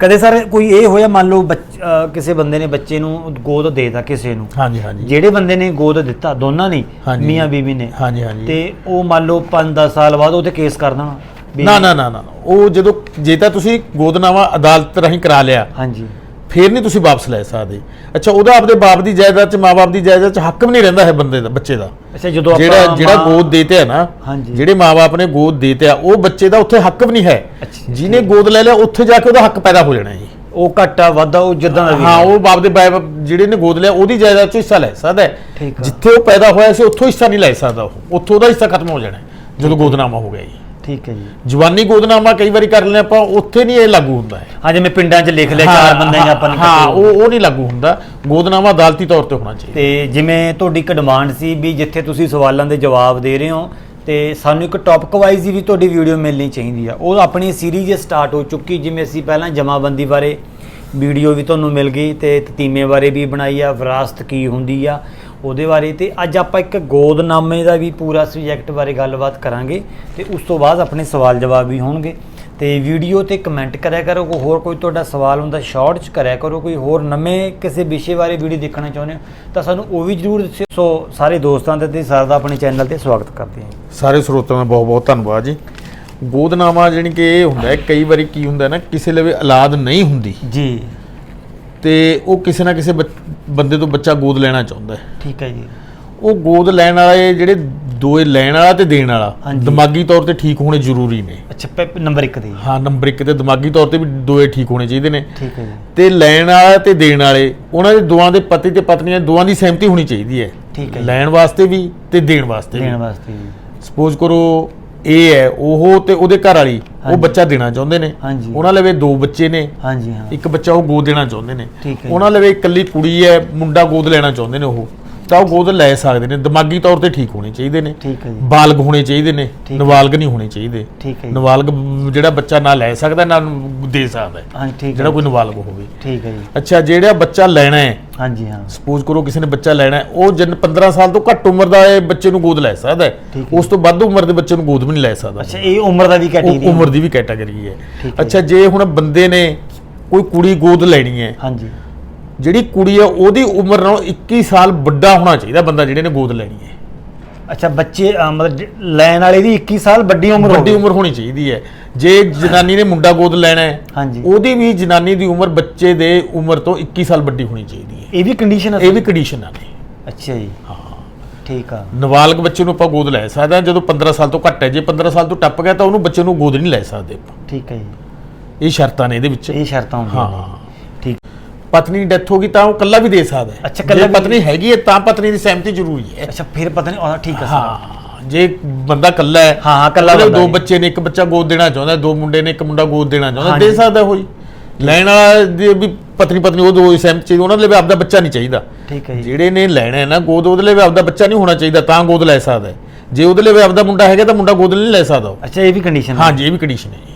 ਕਦੇ ਸਰ ਕੋਈ ਇਹ ਹੋਇਆ ਮੰਨ ਲਓ ਬੱਚ- ਅਹ ਕਿਸੇ ਬੰਦੇ ਨੇ ਬੱਚੇ ਨੂੰ ਗੋਦ ਦੇਤਾ ਕਿਸੇ ਨੂੰ? ਹਾਂਜੀ ਹਾਂਜੀ। ਜਿਹੜੇ ਬੰਦੇ ਨੇ ਗੋਦ ਦਿੱਤਾ ਦੋਨਾਂ ਨੇ? ਹਾਂਜੀ। ਮੀਆਂ ਬੀਵੀ ਨੇ? ਹਾਂਜੀ ਹਾਂਜੀ। ਤੇ ਉਹ ਮੰਨ ਲਓ 5-10 ਸਾਲ ਬਾਅਦ ਉਹ ਤੇ ਕੇਸ ਕਰ ਦੇਣਾ? ਵੀ- ਨਾ? ਨਾ ਨਾ ਨਾ ਨਾ। ਉਹ ਜਦੋਂ ਜੇ ਤਾਂ ਤੁਸੀਂ ਗੋਦਨਾਮਾ ਅਦਾਲਤ ਰਾਹੀਂ ਕਰਾ ਲਿਆ। ਹਾਂਜੀ। ਫੇਰ ਨਹੀਂ ਤੁਸੀਂ ਵਾਪਸ ਲੈ ਸਕਦੇ। ਅੱਛਾ ਉਹਦਾ ਆਪਦੇ ਬਾਪ ਦੀ ਜਾਇਦਾਦ ਚ ਮਾਪੇ ਦੀ ਜਾਇਦਾਦ ਚ ਹੱਕ ਵੀ ਨਹੀਂ ਰਹਿੰਦਾ ਹੈ ਬੰਦੇ ਦਾ ਬੱਚੇ ਦਾ। ਅੱਛਾ ਜਦੋਂ ਆਪਾਂ ਜਿਹੜਾ ਜਿਹੜਾ ਗੋਦ ਦੇਤੇ ਹੈ ਨਾ ਹਾਂਜੀ। ਜਿਹੜੇ ਮਾਪੇ ਨੇ ਗੋਦ ਦੇਤੇ ਆ ਉਹ ਬੱਚੇ ਦਾ ਉੱਥੇ ਹੱਕ ਵੀ ਨਹੀਂ ਹੈ। ਜਿਹਨੇ ਗੋਦ ਲੈ ਲਿਆ ਉੱਥੇ ਜਾ ਕੇ ਉਹਦਾ ਹੱਕ ਪੈਦਾ ਹੋ ਜਾਣਾ ਹੈ ਜੀ। ਉਹ ਘਾਟਾ ਵਾਧਾ ਉਹ ਜਿੱਦਾਂ ਦਾ ਵੀ ਹਾਂ। ਉਹ ਬਾਪ ਦੇ ਬਾਪ ਜਿਹੜੇ ਨੇ ਗੋਦ ਲਿਆ ਉਹਦੀ ਜਾਇਦਾਦ ਚੋਂ ਹਿੱਸਾ ਲੈ ਸਕਦਾ ਹੈ। ਜਿੱਥੇ ਉਹ ਪੈਦਾ ਹੋਇਆ ਸੀ ਉੱਥੋਂ ਹਿੱਸਾ ਨਹੀਂ ਲੈ ਸਕਦਾ ਉਹ। ਉੱਥੋਂ ਉਹਦਾ ਹਿੱਸਾ ਖਤਮ ਹੋ ਜਾਣਾ ਹੈ, ਜਦੋਂ ਗੋਦਨਾਮਾ ਹੋ ਗਿਆ ਜੀ। ਠੀਕ ਹੈ ਜੀ। ਜਵਾਨੀ ਗੋਦਨਾਮਾ ਕਈ ਵਾਰੀ ਕਰ ਲੈਂਦੇ ਆਪਾਂ ਉੱਥੇ ਨਹੀਂ ਇਹ ਲਾਗੂ ਹੁੰਦਾ ਹੈ ਹਾਂ ਜਿਵੇਂ ਪਿੰਡਾਂ 'ਚ ਲਿਖ ਲਿਆ ਚਾਰ ਬੰਦਿਆਂ 'ਚ ਆਪਾਂ ਨੇ ਹਾਂ ਹੋ ਉਹ ਉਹ ਨਹੀਂ ਲਾਗੂ ਹੁੰਦਾ। ਗੋਦਨਾਮਾ ਅਦਾਲਤੀ ਤੌਰ ਤੇ ਹੋਣਾ ਚਾਹੀਦਾ। ਤੇ ਜਿਵੇਂ ਤੁਹਾਡੀ ਇੱਕ ਡਿਮਾਂਡ ਸੀ ਵੀ ਜਿੱਥੇ ਤੁਸੀਂ ਸਵਾਲਾਂ ਦੇ ਜਵਾਬ ਦੇ ਰਹੇ ਹੋ ਤੇ ਸਾਨੂੰ ਇੱਕ ਟੌਪਿਕ ਵਾਈਜ਼ ਵੀ ਤੁਹਾਡੀ ਵੀਡੀਓ ਮਿਲਣੀ ਚਾਹੀਦੀ ਆ। ਉਹ ਆਪਣੀ ਸੀਰੀਜ਼ ਸਟਾਰਟ ਹੋ ਚੁੱਕੀ ਜਿਵੇਂ ਅਸੀਂ ਪਹਿਲਾਂ ਜਮਾਬੰਦੀ ਬਾਰੇ ਵੀਡੀਓ ਵੀ ਤੁਹਾਨੂੰ ਮਿਲ ਗਈ ਤੇ ਤਤੀਮੇ ਬਾਰੇ ਵੀ ਬਣਾਈ ਆ ਵਿਰਾਸਤ ਕੀ ਹੁੰਦੀ ਆ ਉਹਦੇ ਬਾਰੇ ਤੇ ਅੱਜ ਆਪਾਂ ਇੱਕ ਗੋਦਨਾਮੇ ਦਾ ਵੀ ਪੂਰਾ ਸਬਜੈਕਟ ਬਾਰੇ ਗੱਲਬਾਤ ਕਰਾਂਗੇ ਤੇ ਉਸ ਤੋਂ ਬਾਅਦ ਆਪਣੇ ਸਵਾਲ ਜਵਾਬ ਵੀ ਹੋਣਗੇ। ਤੇ ਵੀਡੀਓ ਤੇ ਕਮੈਂਟ ਕਰਿਆ ਕਰੋ ਕੋਈ ਹੋਰ ਕੋਈ ਤੁਹਾਡਾ ਸਵਾਲ ਹੁੰਦਾ ਸ਼ਾਰਟ ਚ ਕਰਿਆ ਕਰੋ ਕੋਈ ਹੋਰ ਨਵੇਂ ਕਿਸੇ ਵਿਸ਼ੇ ਬਾਰੇ ਵੀਡੀਓ ਦੇਖਣਾ ਚਾਹੁੰਦੇ ਹੋ ਤਾਂ ਸਾਨੂੰ ਉਹ ਵੀ ਜਰੂਰ ਦੱਸਿਓ। ਸੋ ਸਾਰੇ ਦੋਸਤਾਂ ਦਾ ਤੇ ਸਰ ਦਾ ਆਪਣੇ ਚੈਨਲ ਤੇ ਸਵਾਗਤ ਕਰਦੇ ਹਾਂ ਸਾਰੇ ਸਰੋਤਿਆਂ ਦਾ ਬਹੁਤ ਬਹੁਤ ਧੰਨਵਾਦ ਜੀ। ਗੋਦਨਾਮਾ ਜਾਣੀ ਕਿ ਇਹ ਹੁੰਦਾ ਹੈ ਕਈ ਵਾਰੀ ਕੀ ਹੁੰਦਾ ਨਾ ਕਿਸੇ ਲਵੇ ਔਲਾਦ ਨਹੀਂ ਹੁੰਦੀ। ਜੀ। ਤੇ ਉਹ ਕਿਸੇ ਨਾ ਕਿਸੇ ਬੰਦੇ ਤੋਂ ਬੱਚਾ ਗੋਦ ਲੈਣਾ ਚਾਹੁੰਦਾ ਹੈ। ਠੀਕ ਹੈ ਜੀ। ਉਹ ਗੋਦ ਲੈਣ ਵਾਲੇ ਜਿਹੜੇ ਦੋਏ ਲੈਣ ਵਾਲਾ ਤੇ ਦੇਣ ਵਾਲਾ ਹਾਂਜੀ। ਦਿਮਾਗੀ ਤੌਰ ਤੇ ਠੀਕ ਹੋਣੇ ਜ਼ਰੂਰੀ ਨੇ। ਅੱਛਾ ਨੰਬਰ 1 ਤੇ ਜੀ। ਹਾਂ ਨੰਬਰ 1 ਤੇ ਦਿਮਾਗੀ ਤੌਰ ਤੇ ਵੀ ਦੋਏ ਠੀਕ ਹੋਣੇ ਚਾਹੀਦੇ ਨੇ। ਠੀਕ ਹੈ ਜੀ। ਤੇ ਲੈਣ ਵਾਲਾ ਤੇ ਦੇਣ ਵਾਲੇ ਉਹਨਾਂ ਦੇ ਦੋਵਾਂ ਦੇ ਪਤੀ ਤੇ ਪਤਨੀਆਂ ਦੋਵਾਂ ਦੀ ਸਹਿਮਤੀ ਹੋਣੀ ਚਾਹੀਦੀ ਹੈ। ਠੀਕ ਹੈ ਜੀ। ਲੈਣ ਵਾਸਤੇ ਵੀ ਤੇ ਦੇਣ ਵਾਸਤੇ ਵੀ। ਦੇਣ ਵਾਸਤੇ ਜੀ ਸਪੋਜ਼ ਕਰੋ ਇਹ ਹੈ ਉਹ ਤੇ ਉਹਦੇ ਘਰ ਵਾਲੀ ਉਹ। ਬੱਚਾ ਦੇਣਾ ਚਾਹੁੰਦੇ ਨੇ। ਹਾਂਜੀ। ਉਹਨਾਂ ਲਵੇ ਦੋ ਬੱਚੇ ਨੇ ਹਾਂਜੀ ਹਾਂ। ਇੱਕ ਬੱਚਾ ਉਹ ਗੋਦ ਦੇਣਾ ਚਾਹੁੰਦੇ ਨੇ। ਠੀਕ ਹੈ ਉਹਨਾਂ ਲਵੇ ਇਕੱਲੀ ਕੁੜੀ ਹੈ ਮੁੰਡਾ ਗੋਦ ਲੈਣਾ ਚਾਹੁੰਦੇ ਨੇ ਉਹ। ਤਾਂ ਉਹ ਗੋਦ ਲੈ ਸਕਦੇ ਨੇ। ਦਿਮਾਗੀ ਤੌਰ ਤੇ ਠੀਕ ਹੋਣੇ ਚਾਹੀਦੇ ਨੇ। ਠੀਕ ਹੈ ਜੀ। ਬਾਲਗ ਹੋਣੇ ਚਾਹੀਦੇ ਨੇ। ਠੀਕ ਨਹੀਂ ਹੋਣੇ ਚਾਹੀਦੇ। ਠੀਕ ਹੈ ਜੀ। ਜਿਹੜਾ ਬੱਚਾ ਨਾ ਲੈ ਸਕਦਾ ਨਾ ਦੇ ਸਕਦਾ। ਹੈ। ਹਾਂਜੀ ਠੀਕ ਜਿਹੜਾ ਹੈ ਕੋਈ ਨਵਾਲਗ ਹੋਵੇ। ਠੀਕ ਹੈ ਜੀ। ਅੱਛਾ ਜਿਹੜਾ ਬੱਚਾ ਲੈਣਾ ਹੈ ਹਾਂਜੀ ਹਾਂ। ਸਪੋਜ਼ ਕਰੋ ਕਿਸੇ ਨੇ ਬੱਚਾ ਲੈਣਾ ਹੈ ਉਹ ਜਨ 15 ਸਾਲ ਤੋਂ ਘੱਟ ਉਮਰ ਦਾ ਇਹ ਬੱਚੇ ਨੂੰ ਗੋਦ ਲੈ ਸਕਦਾ ਹੈ। ਠੀਕ ਹੈ। ਉਸ ਤੋਂ ਵੱਧ ਉਮਰ ਦੇ ਬੱਚੇ ਨੂੰ ਗੋਦ ਵੀ ਨਹੀਂ ਲੈ ਸਕਦਾ। ਅੱਛਾ ਇਹ ਉਮਰ ਦਾ ਵੀ ਉਹ ਕੈਟੇਗਰੀ ਉਮਰ ਦੀ ਵੀ ਕੈਟਾਗਰੀ ਹੈ। ਠੀਕ ਹੈ ਅੱਛਾ ਜੇ ਹੁਣ ਬੰਦੇ ਨੇ ਕੋਈ ਕੁੜੀ ਗੋਦ ਲੈਣੀ ਹੈ ਹਾਂਜੀ। ਜਿਹੜੀ ਕੁੜੀ ਹੈ ਉਹਦੀ ਉਮਰ ਨਾਲੋਂ 21 ਸਾਲ ਵੱਡਾ ਹੋਣਾ ਚਾਹੀਦਾ ਬੰਦਾ ਜਿਹੜੇ ਨੇ ਗੋਦ ਲੈਣੀ ਹੈ। ਅੱਛਾ ਬੱਚੇ ਅਹ, ਮਤਲਬ ਜ- ਲੈਣ ਵਾਲੇ ਦੀ 21 ਸਾਲ ਵੱਡੀ ਉਮਰ ਵੱਡੀ। ਉਮਰ ਹੋਣੀ ਚਾਹੀਦੀ ਹੈ। ਜੇ ਜਨਾਨੀ ਨੇ ਮੁੰਡਾ ਗੋਦ ਲੈਣਾ ਹੈ ਹਾਂਜੀ। ਉਹਦੀ ਵੀ ਜਨਾਨੀ ਦੀ ਉਮਰ ਬੱਚੇ ਦੇ ਉਮਰ ਤੋਂ 21 ਸਾਲ ਵੱਡੀ ਹੋਣੀ ਚਾਹੀਦੀ ਹੈ। ਇਹ ਵੀ ਕੰਡੀਸ਼ਨ ਇਹ ਵੀ ਕੰਡੀਸ਼ਨਾਂ ਨੇ ਅੱਛਾ ਜੀ। ਹਾਂ। ਠੀਕ ਆ। ਨਾਬਾਲਗ ਬੱਚੇ ਨੂੰ ਆਪਾਂ ਗੋਦ ਲੈ ਸਕਦੇ ਹਾਂ ਜਦੋਂ 15 ਸਾਲ ਤੋਂ ਘੱਟ ਹੈ। ਜੇ 15 ਸਾਲ ਤੋਂ ਟੱਪ ਗਿਆ ਤਾਂ ਉਹਨੂੰ ਬੱਚੇ ਨੂੰ ਗੋਦ ਨਹੀਂ ਲੈ ਸਕਦੇ ਆਪਾਂ। ਠੀਕ ਹੈ ਜੀ। ਇਹ ਸ਼ਰਤਾਂ ਨੇ ਇਹਦੇ ਵਿੱਚ। ਇਹ ਸ਼ਰਤਾਂ ਹੁੰਦੀਆਂ ਨੇ। ਹਾਂ। ਠੀਕ। ਪਤਨੀ ਦੀ ਡੈਥ ਹੋ ਗਈ ਤਾਂ ਉਹ ਇਕੱਲਾ ਵੀ ਦੇ ਸਕਦਾ ਹੈ। ਅੱਛਾ, ਇਕੱਲਾ ਜੇ ਵੀ- ਪਤਨੀ ਹੈਗੀ ਹੈ ਤਾਂ ਪਤਨੀ ਦੀ ਸਹਿਮਤੀ ਜ਼ਰੂਰੀ ਹੈ। ਅੱਛਾ ਫਿਰ ਪਤਾ ਨਹੀਂ ਆਹ ਠੀਕ ਆ ਸਰ। ਹਾਂ ਜੇ ਬੰਦਾ ਇਕੱਲਾ ਹੈ ਹਾਂ, ਹਾਂ, ਇਕੱਲਾ ਉਹਦੇ ਬੰਦਾ ਦੋ ਹੈ। ਬੱਚੇ ਨੇ ਇੱਕ ਬੱਚਾ ਗੋਦ ਦੇਣਾ ਚਾਹੁੰਦਾ ਦੋ ਮੁੰਡੇ ਨੇ ਇੱਕ ਮੁੰਡਾ ਗੋਦ ਦੇਣਾ ਚਾਹੁੰਦਾ ਹਾਂਜੀ। ਦੇ ਸਕਦਾ ਹੋਈ ਲੈਣ ਵਾਲਾ ਦੀ ਵੀ ਪਤਨੀ ਪਤਨੀ ਉਹ ਦੋ ਸਹਿਮਤ ਚਾਹੀਦੀ ਉਹਨਾਂ ਦੇ ਲਈ ਆਪਦਾ ਬੱਚਾ ਨਹੀਂ ਚਾਹੀਦਾ। ਠੀਕ ਹੈ ਜੀ। ਜਿਹੜੇ ਨੇ ਲੈਣਾ ਹੈ ਨਾ ਗੋਦ ਉਹਦੇ ਲਈ ਆਪਦਾ ਬੱਚਾ ਨਹੀਂ ਹੋਣਾ ਚਾਹੀਦਾ ਤਾਂ ਗੋਦ ਲੈ ਸਕਦਾ ਹੈ। ਜੇ ਉਹਦੇ ਲਈ ਆਪਦਾ ਮੁੰਡਾ ਹੈਗਾ ਤਾਂ ਮੁੰਡਾ ਗੋਦ ਨਹੀਂ ਲੈ ਸਕਦਾ ਉਹ। ਅੱਛਾ ਇਹ ਵੀ ਕੰਡੀਸ਼ਨ ਹਾਂਜੀ ਇਹ ਵੀ ਕੰਡੀਸ਼ਨ ਹੈ ਜੀ।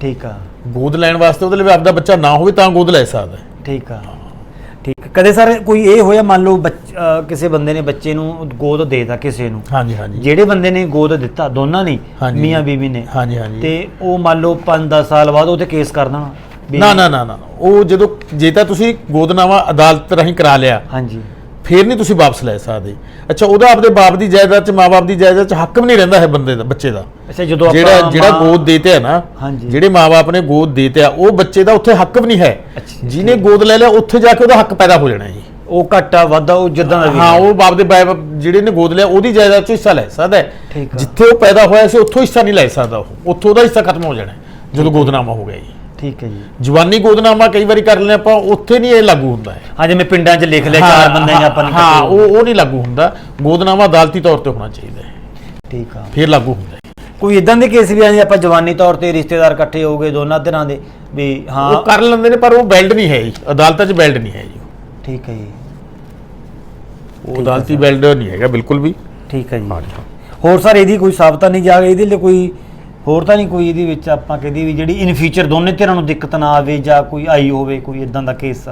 ਠੀਕ ਆ। ਗੋਦ ਲੈਣ ਵਾਸਤੇ ਉਹਦੇ ਲਈ ਆਪਦਾ ਬੱਚਾ ਨਾ ਹੋਵੇ ਤਾਂ ਗੋਦ ਲੈ ਸਕਦਾ ਹੈ। ਠੀਕ ਆ। ਠੀਕ। ਕਦੇ ਸਰ ਕੋਈ ਇਹ ਹੋਇਆ ਮੰਨ ਲਓ ਬੱਚ- ਅਹ, ਕਿਸੇ ਬੰਦੇ ਨੇ ਬੱਚੇ ਨੂੰ ਗੋਦ ਦੇਤਾ ਕਿਸੇ ਨੂੰ? ਹਾਂਜੀ ਹਾਂਜੀ। ਜਿਹੜੇ ਬੰਦੇ ਨੇ ਗੋਦ ਦਿੱਤਾ ਦੋਨਾਂ ਨੇ? ਹਾਂਜੀ। ਮੀਆਂ ਬੀਵੀ ਨੇ? ਹਾਂਜੀ ਹਾਂਜੀ। ਤੇ ਉਹ ਮੰਨ ਲਓ 5-10 ਸਾਲ ਬਾਅਦ ਉਹ ਤੇ ਕੇਸ ਕਰ ਦੇਣਾ। ਵੀ- ਨਾ ਨਾ ਨਾ ਨਾ। ਉਹ ਜਦੋਂ ਜੇ ਤਾਂ ਤੁਸੀਂ ਗੋਦਨਾਮਾ ਅਦਾਲਤ ਰਾਹੀਂ ਕਰਾ ਲਿਆ। ਹਾਂਜੀ। ਫੇਰ ਨਹੀਂ ਤੁਸੀਂ ਵਾਪਸ ਲੈ ਸਕਦੇ। ਅੱਛਾ ਉਹਦਾ ਆਪਦੇ ਬਾਪ ਦੀ ਜਾਇਦਾਦ ਚ ਮਾਪੇ ਦੀ ਜਾਇਦਾਦ ਚ ਹੱਕ ਵੀ ਨਹੀਂ ਰਹਿੰਦਾ ਹੈ ਬੰਦੇ ਦਾ ਬੱਚੇ ਦਾ। ਅੱਛਾ ਜਦੋਂ ਆਪਾਂ ਜਿਹੜਾ ਜਿਹੜਾ ਗੋਦ ਦੇਤੇ ਹੈ ਨਾ। ਜਿਹੜੇ ਮਾਪੇ ਨੇ ਗੋਦ ਦੇਤੇ ਆ ਉਹ ਬੱਚੇ ਦਾ ਉੱਥੇ ਹੱਕ ਵੀ ਨਹੀਂ ਹੈ। ਜਿਹਨੇ ਗੋਦ ਲੈ ਲਿਆ ਉੱਥੇ ਜਾ ਕੇ ਉਹਦਾ ਹੱਕ ਪੈਦਾ ਹੋ ਜਾਣਾ ਜੀ। ਉਹ ਘਾਟਾ ਵਾਧਾ ਉਹ ਜਿੱਦਾਂ ਦਾ ਵੀ ਹਾਂ। ਉਹ ਬਾਪ ਦੇ ਬਾਪ ਜਿਹੜੇ ਨੇ ਗੋਦ ਲਿਆ ਉਹਦੀ ਜਾਇਦਾਦ ਚ ਹਿੱਸਾ ਲੈ ਸਕਦਾ ਹੈ। ਜਿੱਥੇ ਉਹ ਪੈਦਾ ਹੋਇਆ ਸੀ ਉੱਥੋਂ ਹਿੱਸਾ ਨਹੀਂ ਲੈ ਸਕਦਾ ਉਹ। ਉੱਥੋਂ ਉਹਦਾ ਹਿੱਸਾ ਖਤਮ ਹੋ ਜਾਣਾ ਜਦੋਂ ਗੋਦਨਾਮਾ ਹੋ ਗਿਆ ਜੀ। ਠੀਕ ਹੈ ਜੀ। ਜਵਾਨੀ ਗੋਦਨਾਮਾ ਕਈ ਵਾਰੀ ਕਰ ਲੈਂਦੇ ਆਪਾਂ ਉੱਥੇ ਨਹੀਂ ਇਹ ਲਾਗੂ ਹੁੰਦਾ ਹੈ ਹਾਂ ਜਿਵੇਂ ਪਿੰਡਾਂ 'ਚ ਲਿਖ ਲਿਆ ਚਾਰ ਬੰਦਿਆਂ 'ਚ ਆਪਾਂ ਨੇ ਹਾਂ ਉਹ ਉਹ ਨਹੀਂ ਲਾਗੂ ਹੁੰਦਾ। ਗੋਦਨਾਮਾ ਅਦਾਲਤੀ ਤੌਰ ਤੇ ਹੋਣਾ ਚਾਹੀਦਾ ਹੈ। ਠੀਕ ਆ। ਫਿਰ ਲਾਗੂ ਹੁੰਦਾ ਹੈ। ਕੋਈ ਇਦਾਂ ਦੇ ਕੇਸ ਵੀ ਆ ਜੇ ਆਪਾਂ ਜਵਾਨੀ ਤੌਰ ਤੇ ਰਿਸ਼ਤੇਦਾਰ ਇਕੱਠੇ ਹੋ ਗਏ ਦੋਨਾਂ ਧਿਰਾਂ ਦੇ ਵੀ ਹਾਂ। ਉਹ ਕਰ ਲੈਂਦੇ ਨੇ ਪਰ ਉਹ ਬੈਲਡ ਨਹੀਂ ਹੈ ਜੀ। ਅਦਾਲਤਾਂ 'ਚ ਬੈਲਡ ਨਹੀਂ ਹੈ ਜੀ ਠੀਕ ਹੈ ਜੀ। ਉਹ ਅਦਾਲਤੀ ਬੈਲਡ ਨਹੀਂ ਹੈਗਾ ਬਿਲਕੁਲ ਵੀ। ਠੀਕ ਹੈ ਜੀ। ਹੋਰ ਸਰ ਇਹਦੀ ਕੋਈ ਸਾਬਤਾ ਨਹੀਂ ਜਾ ਇਹਦੇ ਲਈ ਕੋਈ ਹੋਰ ਤਾਂ ਨਹੀਂ ਕੋਈ ਇਹਦੇ ਵਿੱਚ ਆਪਾਂ ਕਹਦੀ ਵੀ ਜਿਹੜੀ ਇਨ ਫਿਊਚਰ ਦੋਨੇ ਧਿਰਾਂ ਨੂੰ ਦਿੱਕਤ ਨਾ ਆਵੇ ਜਾਂ ਕੋਈ ਆਈ ਹੋਵੇ ਕੋਈ ਇਦਾਂ ਦਾ ਕੇਸ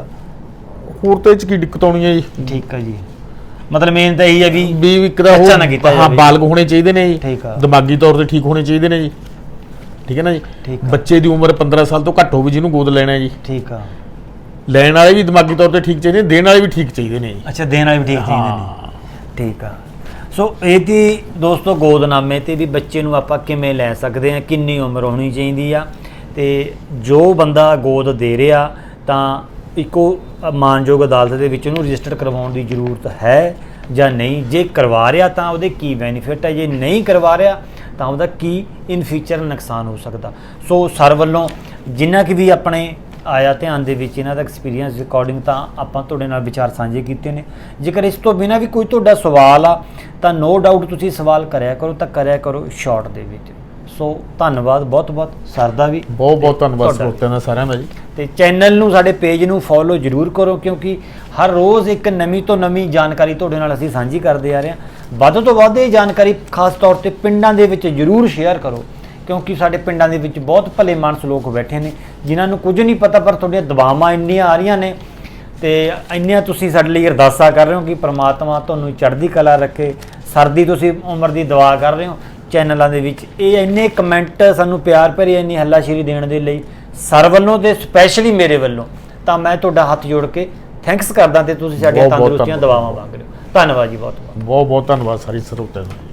ਹੋਰ ਤੇ ਇਹ 'ਚ ਕੀ ਦਿੱਕਤ ਆਉਣੀ ਹੈ ਜੀ? ਠੀਕ ਹੈ ਜੀ। ਮਤਲਬ ਮੇਨ ਤਾਂ ਇਹੀ ਹੈ ਵੀ ਵੀ ਇੱਕ ਦਾ ਉਹ ਨਾ ਕੀਤਾ ਹਾਂ ਜਾਵੇ। ਬਾਲਗ ਹੋਣੇ ਚਾਹੀਦੇ ਨੇ ਜੀ। ਠੀਕ ਆ। ਦਿਮਾਗੀ ਤੌਰ ਤੇ ਠੀਕ ਹੋਣੇ ਚਾਹੀਦੇ ਨੇ ਜੀ। ਠੀਕ ਹੈ ਨਾ ਜੀ? ਠੀਕ ਆ। ਬੱਚੇ ਦੀ ਉਮਰ 15 ਸਾਲ ਤੋਂ ਘੱਟ ਹੋਵੇ ਜਿਹਨੂੰ ਗੋਦ ਲੈਣਾ ਹੈ ਜੀ। ਠੀਕ ਆ। ਲੈਣ ਵਾਲੇ ਵੀ ਦਿਮਾਗੀ ਤੌਰ ਤੇ ਠੀਕ ਚਾਹੀਦੇ ਨੇ ਦੇਣ ਵਾਲੇ ਵੀ ਠੀਕ ਚਾਹੀਦੇ ਨੇ ਜੀ। ਅੱਛਾ ਦੇਣ ਵਾਲੇ ਵੀ ਠੀਕ ਚਾਹੀਦੇ ਨੇ। ਠੀਕ ਆ। ਸੋ ਇਹ ਦੀ ਦੋਸਤੋ ਗੋਦਨਾਮੇ ਤੇ ਵੀ ਬੱਚੇ ਨੂੰ ਆਪਾਂ ਕਿਵੇਂ ਲੈ ਸਕਦੇ ਹਾਂ, ਕਿੰਨੀ ਉਮਰ ਹੋਣੀ ਚਾਹੀਦੀ ਆ। ਤੇ ਜੋ ਬੰਦਾ ਗੋਦ ਦੇ ਰਿਹਾ, ਤਾਂ ਇੱਕੋ ਮਾਨਯੋਗ ਅਦਾਲਤ ਦੇ ਵਿੱਚ ਉਹਨੂੰ ਰਜਿਸਟਰ ਕਰਵਾਉਣ ਦੀ ਜ਼ਰੂਰਤ ਹੈ ਜਾਂ ਨਹੀਂ। ਜੇ ਕਰਵਾ ਰਿਹਾ, ਤਾਂ ਉਹਦੇ ਕੀ ਬੈਨੀਫਿਟ ਹੈ? ਜੇ ਨਹੀਂ ਕਰਵਾ ਰਿਹਾ, ਤਾਂ ਉਹਦਾ ਕੀ ਇਨ ਫਿਊਚਰ ਨੁਕਸਾਨ ਹੋ ਸਕਦਾ? ਸੋ ਸਰ ਵੱਲੋਂ ਜਿੰਨਾ ਕਿ ਵੀ ਆਪਣੇ ਆਇਆ ਧਿਆਨ ਦੇ ਵਿੱਚ ਇਹਨਾਂ ਦਾ ਐਕਸਪੀਰੀਅੰਸ ਰਿਕਾਰਡਿੰਗ ਤਾਂ ਆਪਾਂ ਤੁਹਾਡੇ ਨਾਲ ਵਿਚਾਰ ਸਾਂਝੇ ਕੀਤੇ ਨੇ। ਜੇਕਰ ਇਸ ਤੋਂ ਬਿਨਾ ਵੀ ਕੋਈ ਤੁਹਾਡਾ ਸਵਾਲ ਆ ਤਾਂ ਨੋ ਡਾਊਟ ਤੁਸੀਂ ਸਵਾਲ ਕਰਿਆ ਕਰੋ ਤਾਂ ਕਰਿਆ ਕਰੋ ਸ਼ਾਰਟ ਦੇ ਵਿੱਚ। ਸੋ ਧੰਨਵਾਦ ਬਹੁਤ ਬਹੁਤ ਸਰ ਦਾ ਵੀ। ਬਹੁਤ ਬਹੁਤ ਧੰਨਵਾਦ। ਸਰੋਤਿਆਂ ਦਾ ਸਾਰਿਆਂ ਦਾ ਜੀ। ਤੇ ਚੈਨਲ ਨੂੰ ਸਾਡੇ ਪੇਜ ਨੂੰ ਫੋਲੋ ਜਰੂਰ ਕਰੋ ਕਿਉਂਕਿ ਹਰ ਰੋਜ਼ ਇੱਕ ਨਵੀਂ ਤੋਂ ਨਵੀਂ ਜਾਣਕਾਰੀ ਤੁਹਾਡੇ ਨਾਲ ਅਸੀਂ ਸਾਂਝੀ ਕਰਦੇ ਆ ਰਹੇ ਹਾਂ। ਵੱਧ ਤੋਂ ਵੱਧ ਇਹ ਜਾਣਕਾਰੀ ਖਾਸ ਤੌਰ ਤੇ ਪਿੰਡਾਂ ਦੇ ਵਿੱਚ ਜਰੂਰ ਸ਼ੇਅਰ ਕਰੋ ਕਿਉਂਕਿ ਸਾਡੇ ਪਿੰਡਾਂ ਦੇ ਵਿੱਚ ਬਹੁਤ ਭਲੇ ਮਾਨਸ ਲੋਕ ਬੈਠੇ ਨੇ ਜਿਨ੍ਹਾਂ ਨੂੰ ਕੁਝ ਨਹੀਂ ਪਤਾ ਪਰ ਤੁਹਾਡੀਆਂ ਦਵਾਵਾਂ ਇੰਨੀਆਂ ਆ ਰਹੀਆਂ ਨੇ ਤੇ ਇੰਨੀਆਂ ਤੁਸੀਂ ਸਾਡੇ ਲਈ ਅਰਦਾਸਾਂ ਕਰ ਰਹੇ ਹੋ ਕਿ ਪ੍ਰਮਾਤਮਾ ਤੁਹਾਨੂੰ ਚੜ੍ਹਦੀ ਕਲਾ ਰੱਖੇ ਸਰਦੀ ਤੁਸੀਂ ਉਮਰ ਦੀ ਦੁਆ ਕਰ ਰਹੇ ਹੋ ਚੈਨਲਾਂ ਦੇ ਵਿੱਚ। ਇਹ ਇੰਨੇ ਕਮੈਂਟ ਸਾਨੂੰ ਪਿਆਰ ਭਰੀ ਇੰਨੀ ਹੱਲਾਸ਼ੇਰੀ ਦੇਣ ਦੇ ਲਈ ਸਰ ਵੱਲੋਂ ਤੇ ਸਪੈਸ਼ਲੀ ਮੇਰੇ ਵੱਲੋਂ। ਤਾਂ ਮੈਂ ਤੁਹਾਡਾ ਹੱਥ ਜੋੜ ਕੇ ਥੈਂਕਸ ਕਰਦਾ ਤੇ ਤੁਸੀਂ ਸਾਡੀਆਂ ਤੰਦਰੁਸਤੀਆਂ। ਦਵਾਵਾਂ ਮੰਗ ਰਹੇ ਹੋ। ਧੰਨਵਾਦ ਜੀ ਬਹੁਤ ਬਹੁਤ ਬਹੁਤ ਬਹੁਤ ਧੰਨਵਾਦ ਸਾਰੀ ਸਰੋਤਿਆਂ ਦਾ।